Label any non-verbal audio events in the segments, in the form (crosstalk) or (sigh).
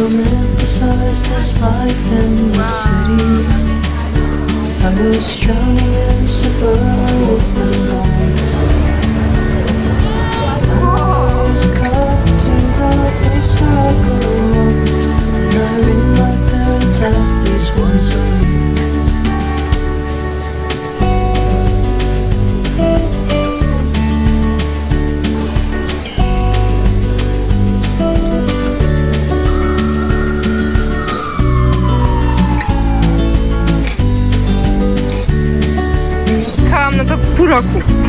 romanticize this life in the city. I was drowning in suburban life. The where I and I my parents at রকম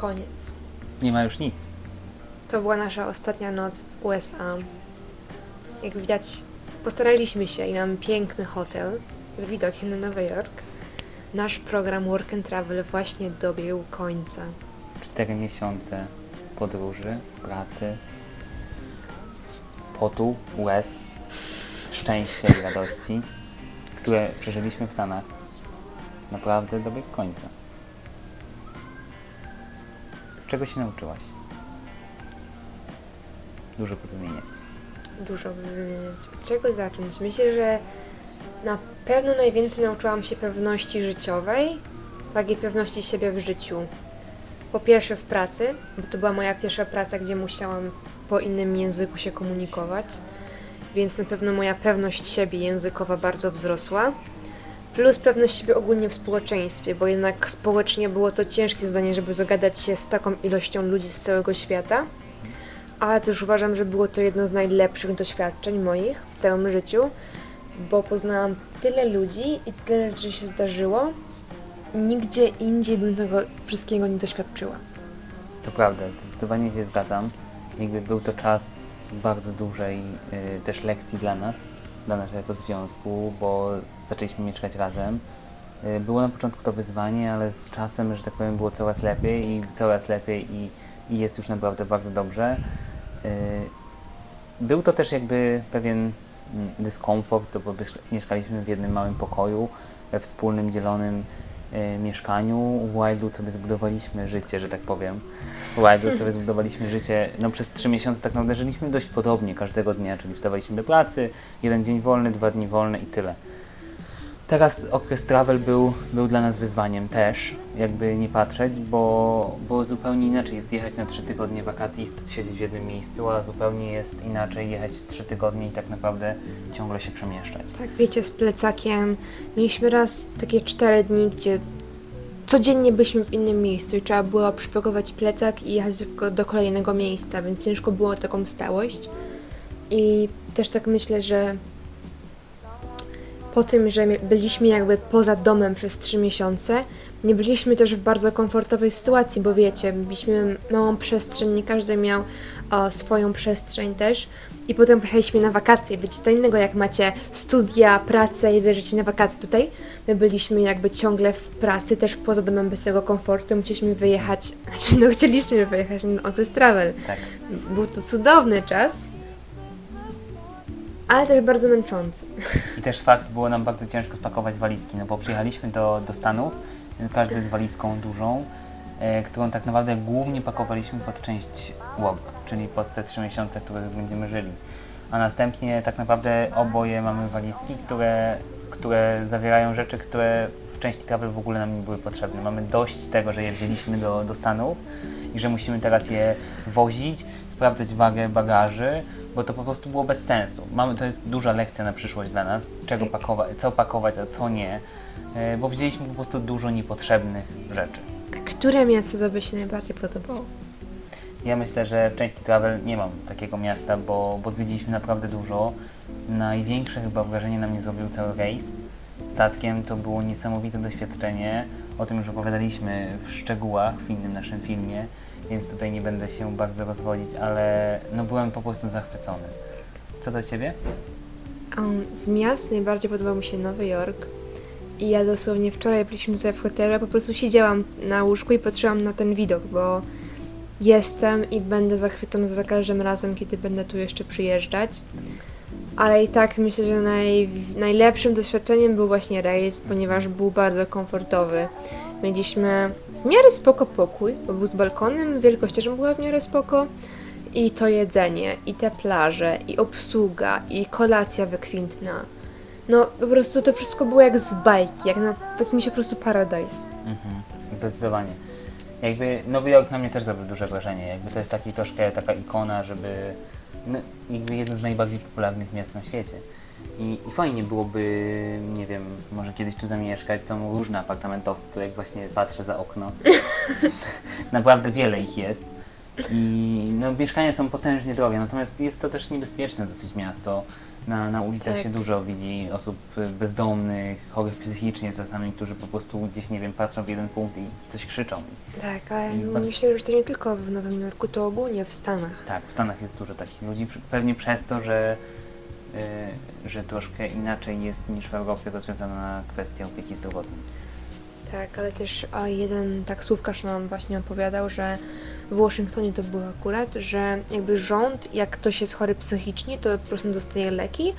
koniec. Nie ma już nic. To była nasza ostatnia noc w USA. Jak widać, postaraliśmy się i mamy piękny hotel z widokiem na Nowy Jork. Nasz program Work and Travel właśnie dobiegł końca. Cztery miesiące podróży, pracy, potu, łez, szczęścia i radości, które przeżyliśmy w Stanach, naprawdę dobiegł końca. Czego się nauczyłaś? Dużo by wymieniać. Dużo by wymieniać. Od czego zacząć? Myślę, że na pewno najwięcej nauczyłam się pewności życiowej, takiej pewności siebie w życiu. Po pierwsze w pracy, bo to była moja pierwsza praca, gdzie musiałam po innym języku się komunikować, więc na pewno moja pewność siebie językowa bardzo wzrosła. Plus pewność siebie ogólnie w społeczeństwie, bo jednak społecznie było to ciężkie zadanie, żeby dogadać się z taką ilością ludzi z całego świata ale też uważam, że było to jedno z najlepszych doświadczeń moich w całym życiu, bo poznałam tyle ludzi i tyle rzeczy się zdarzyło. Nigdzie indziej bym tego wszystkiego nie doświadczyła. To prawda, zdecydowanie się zgadzam. Jakby był to czas bardzo dużej y, też lekcji dla nas, dla naszego związku, bo zaczęliśmy mieszkać razem. Y, było na początku to wyzwanie, ale z czasem, że tak powiem, było coraz lepiej i coraz lepiej i, i jest już naprawdę bardzo dobrze. Y, był to też jakby pewien mm, dyskomfort, bo mieszka- mieszkaliśmy w jednym małym pokoju, we wspólnym, dzielonym y, mieszkaniu. W Wildu sobie zbudowaliśmy życie, że tak powiem. W Wildu sobie zbudowaliśmy życie, no przez trzy miesiące tak naprawdę żyliśmy dość podobnie każdego dnia, czyli wstawaliśmy do pracy, jeden dzień wolny, dwa dni wolne i tyle. Teraz okres travel był, był dla nas wyzwaniem też, jakby nie patrzeć, bo, bo zupełnie inaczej jest jechać na trzy tygodnie wakacji i siedzieć w jednym miejscu, a zupełnie jest inaczej jechać z trzy tygodnie i tak naprawdę ciągle się przemieszczać. Tak, wiecie, z plecakiem. Mieliśmy raz takie cztery dni, gdzie codziennie byliśmy w innym miejscu i trzeba było przypakować plecak i jechać do- kolejnego miejsca, więc ciężko było taką stałość. I też tak myślę, że po tym, że byliśmy jakby poza domem przez trzy miesiące, nie byliśmy też w bardzo komfortowej sytuacji, bo wiecie, mieliśmy małą przestrzeń, nie każdy miał o, swoją przestrzeń też. I potem pojechaliśmy na wakacje. Wiecie, to innego jak macie studia, pracę i wierzycie na wakacje. Tutaj my byliśmy jakby ciągle w pracy, też poza domem bez tego komfortu. Musieliśmy wyjechać, (laughs) znaczy no chcieliśmy wyjechać na okres travel. Tak. Był to cudowny czas, ale też bardzo męczący. I też fakt, było nam bardzo ciężko spakować walizki, no bo przyjechaliśmy do, do Stanów, każdy z walizką dużą, e, którą tak naprawdę głównie pakowaliśmy pod część work, czyli pod te trzy miesiące, w których będziemy żyli. A następnie tak naprawdę oboje mamy walizki, które, które zawierają rzeczy, które w części travel w ogóle nam nie były potrzebne. Mamy dość tego, że je wzięliśmy do, do Stanów i że musimy teraz je wozić, sprawdzać wagę bagaży, bo to po prostu było bez sensu. Mamy, to jest duża lekcja na przyszłość dla nas, czego pakować, co pakować, a co nie, e, bo wzięliśmy po prostu dużo niepotrzebnych rzeczy. A które miasto Tobie się najbardziej podobało? Ja myślę, że w części travel nie mam takiego miasta, bo, bo zwiedziliśmy naprawdę dużo. Największe chyba wrażenie na mnie zrobił cały rejs. Statkiem, to było niesamowite doświadczenie. O tym już opowiadaliśmy w szczegółach w innym naszym filmie, więc tutaj nie będę się bardzo rozwodzić, ale no byłem po prostu zachwycony. Co do Ciebie? Um, z miast najbardziej podobał mi się Nowy Jork. I ja dosłownie wczoraj byliśmy tutaj w hotelu, po prostu siedziałam na łóżku i patrzyłam na ten widok, bo jestem i będę zachwycona za każdym razem, kiedy będę tu jeszcze przyjeżdżać. Ale i tak myślę, że naj, najlepszym doświadczeniem był właśnie rejs, ponieważ był bardzo komfortowy. Mieliśmy w miarę spoko pokój, bo był z balkonem, wielkość też była w miarę spoko. I to jedzenie, i te plaże, i obsługa, i kolacja wykwintna. No, po prostu to wszystko było jak z bajki, jak na w jakimś po prostu paradise. Mhm, zdecydowanie. Jakby Nowy Jork na mnie też zrobił duże wrażenie. Jakby to jest taki troszkę taka ikona, żeby no, jakby jedno z najbardziej popularnych miast na świecie. I, I fajnie byłoby, nie wiem, może kiedyś tu zamieszkać. Są różne apartamentowce, tu jak właśnie patrzę za okno. (laughs) Naprawdę wiele ich jest. I no, mieszkania są potężnie drogie, natomiast jest to też niebezpieczne dosyć miasto. Na, na ulicach Tak. się dużo widzi osób bezdomnych, chorych psychicznie czasami, którzy po prostu gdzieś, nie wiem, patrzą w jeden punkt i coś krzyczą. Tak, ale I myślę, że to nie tylko w Nowym Jorku, to ogólnie w Stanach. Tak, w Stanach jest dużo takich ludzi, pewnie przez to, że, y, że troszkę inaczej jest niż w Europie rozwiązana kwestia opieki zdrowotnej. Tak, ale też jeden taksówkarz nam właśnie opowiadał, że w Waszyngtonie to było akurat, że jakby rząd, jak ktoś jest chory psychicznie, to po prostu dostaje leki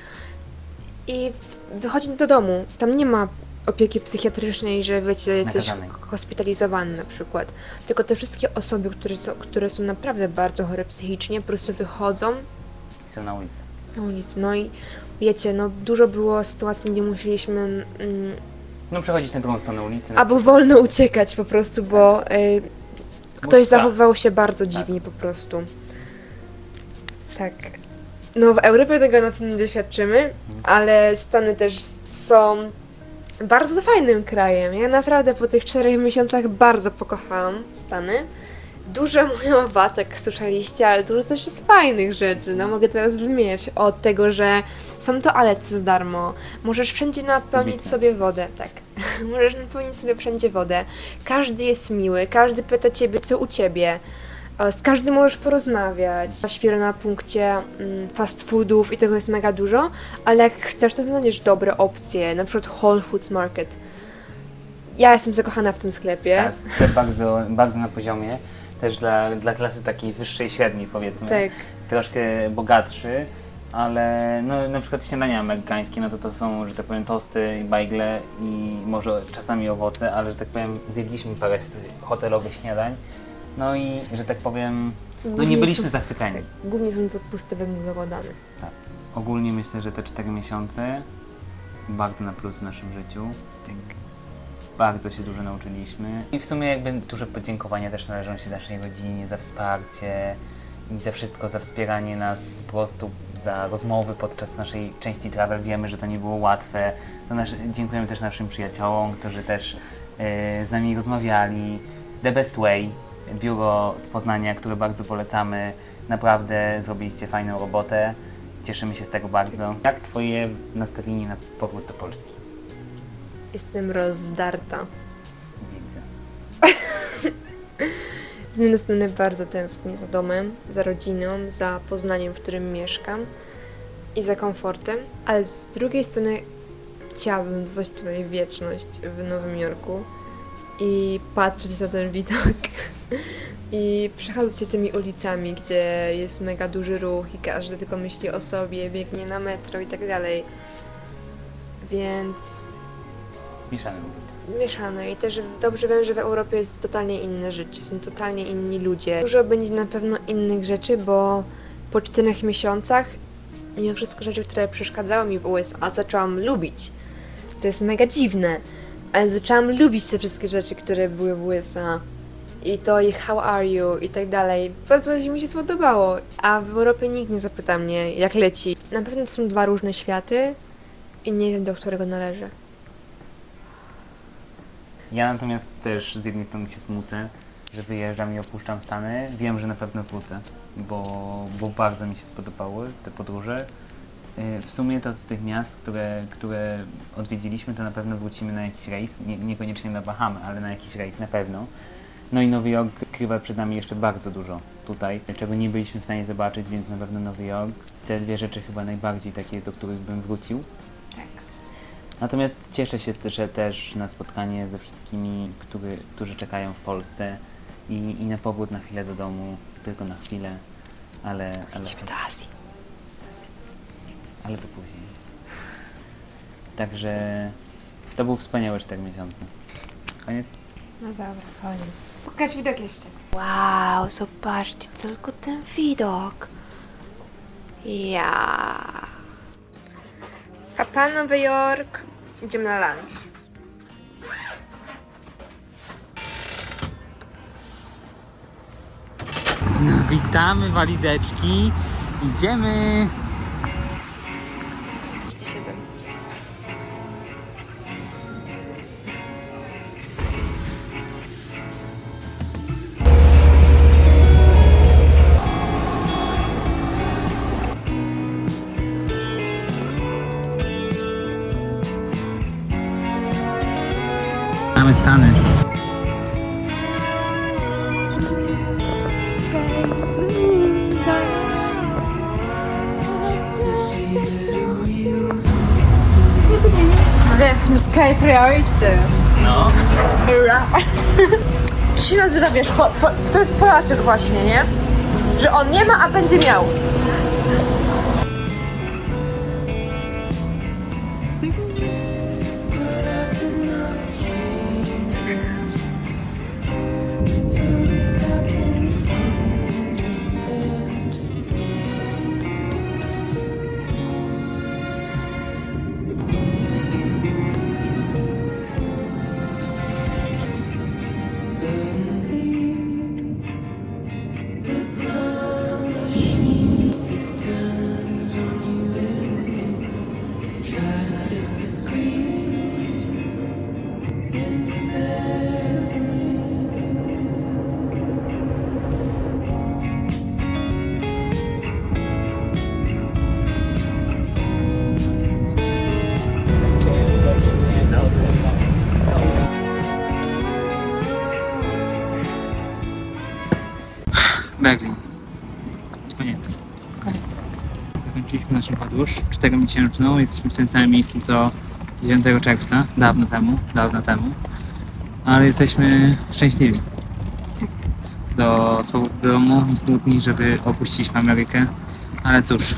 i wychodzi do domu. Tam nie ma opieki psychiatrycznej, że wiecie, jesteś Nakazanej. hospitalizowany na przykład. Tylko te wszystkie osoby, które są, które są naprawdę bardzo chore psychicznie, po prostu wychodzą I są na ulicy. na ulicę. No i wiecie, no dużo było sytuacji, gdzie musieliśmy mm, No przechodzić na drugą stronę ulicy. no, albo wolno uciekać po prostu, bo y, ktoś strach. zachowywał się bardzo dziwnie po prostu. Tak. No w Europie tego na pewno nie doświadczymy, ale Stany też są bardzo fajnym krajem. Ja naprawdę po tych czterech miesiącach bardzo pokochałam Stany. Dużo mają watek, słyszeliście, ale dużo też jest fajnych rzeczy. No mogę teraz wymieniać od tego, że są toalety za darmo. Możesz wszędzie napełnić Wybitne. sobie wodę, tak. (laughs) Możesz napełnić sobie wszędzie wodę. Każdy jest miły, każdy pyta ciebie, co u ciebie. Z każdym możesz porozmawiać. Świerę na punkcie mm, fast foodów i tego jest mega dużo, ale jak chcesz, to znajdziesz dobre opcje, na przykład Whole Foods Market. Ja jestem zakochana w tym sklepie. Tak, sklep bardzo, bardzo na poziomie. Też dla, dla klasy takiej wyższej, średniej powiedzmy. Tak. Troszkę bogatszy, ale no, na przykład śniadania amerykańskie, no to to są, że tak powiem, tosty i bajgle i może czasami owoce, ale że tak powiem, zjedliśmy parę hotelowych śniadań. No i, że tak powiem, no nie byliśmy zachwyceni. Głównie są to puste węglowodany. Ogólnie myślę, że te 4 miesiące bardzo na plus w naszym życiu. Tak. Bardzo się dużo nauczyliśmy. I w sumie jakby duże podziękowania też należą się naszej rodzinie za wsparcie i za wszystko, za wspieranie nas po prostu, za rozmowy podczas naszej części travel. Wiemy, że to nie było łatwe. Nasz, dziękujemy też naszym przyjaciołom, którzy też e, z nami rozmawiali. The Best Way, biuro z Poznania, które bardzo polecamy. Naprawdę zrobiliście fajną robotę. Cieszymy się z tego bardzo. Jak Twoje nastawienie na powrót do Polski? Jestem rozdarta. Widzę. (laughs) Z jednej strony bardzo tęsknię za domem, za rodziną, za Poznaniem, w którym mieszkam i za komfortem, ale z drugiej strony chciałabym zostać tutaj wieczność w Nowym Jorku i patrzeć na ten widok (laughs) i przechadzać się tymi ulicami, gdzie jest mega duży ruch i każdy tylko myśli o sobie, biegnie na metro i tak dalej. Więc Mieszane uczucia. mieszane i też dobrze wiem, że w Europie jest totalnie inne życie, są totalnie inni ludzie. Dużo będzie na pewno innych rzeczy, bo po czterech miesiącach mimo wszystko rzeczy, które przeszkadzały mi w USA, zaczęłam lubić. To jest mega dziwne, ale zaczęłam lubić te wszystkie rzeczy, które były w USA. I to i how are you i tak dalej. Coś mi się spodobało, a w Europie nikt nie zapyta mnie, jak leci. Na pewno to są dwa różne światy i nie wiem, do którego należy. Ja natomiast też z jednej strony się smucę, że wyjeżdżam i opuszczam Stany. Wiem, że na pewno wrócę, bo, bo bardzo mi się spodobały te podróże Y, W sumie to z tych miast, które, które odwiedziliśmy, to na pewno wrócimy na jakiś rejs, nie, niekoniecznie na Bahamy, ale na jakiś rejs na pewno. No i Nowy Jork skrywa przed nami jeszcze bardzo dużo tutaj, czego nie byliśmy w stanie zobaczyć, więc na pewno Nowy Jork. Te dwie rzeczy chyba najbardziej takie, do których bym wrócił. Tak. Natomiast cieszę się, że też na spotkanie ze wszystkimi, który, którzy czekają w Polsce i, i na powrót na chwilę do domu, tylko na chwilę, ale, ale, Azji. ale to później. Także to był wspaniały 4 miesiące. Koniec? No dobra, koniec. Pokaż widok jeszcze. Wow, zobaczcie tylko ten widok. Ja. Papa Nowy Jork. Idziemy na lunch. No, witamy walizeczki, idziemy. My Sky Priority. No. To się nazywa, wiesz, po, po, to jest Polaczek właśnie, nie? Że on nie ma, a będzie miał. Podróż czteromiesięczną. Jesteśmy w tym samym miejscu co 9 czerwca, dawno temu, dawno temu. Ale jesteśmy szczęśliwi. Do, do domu i smutni, żeby opuściliśmy Amerykę. Ale cóż,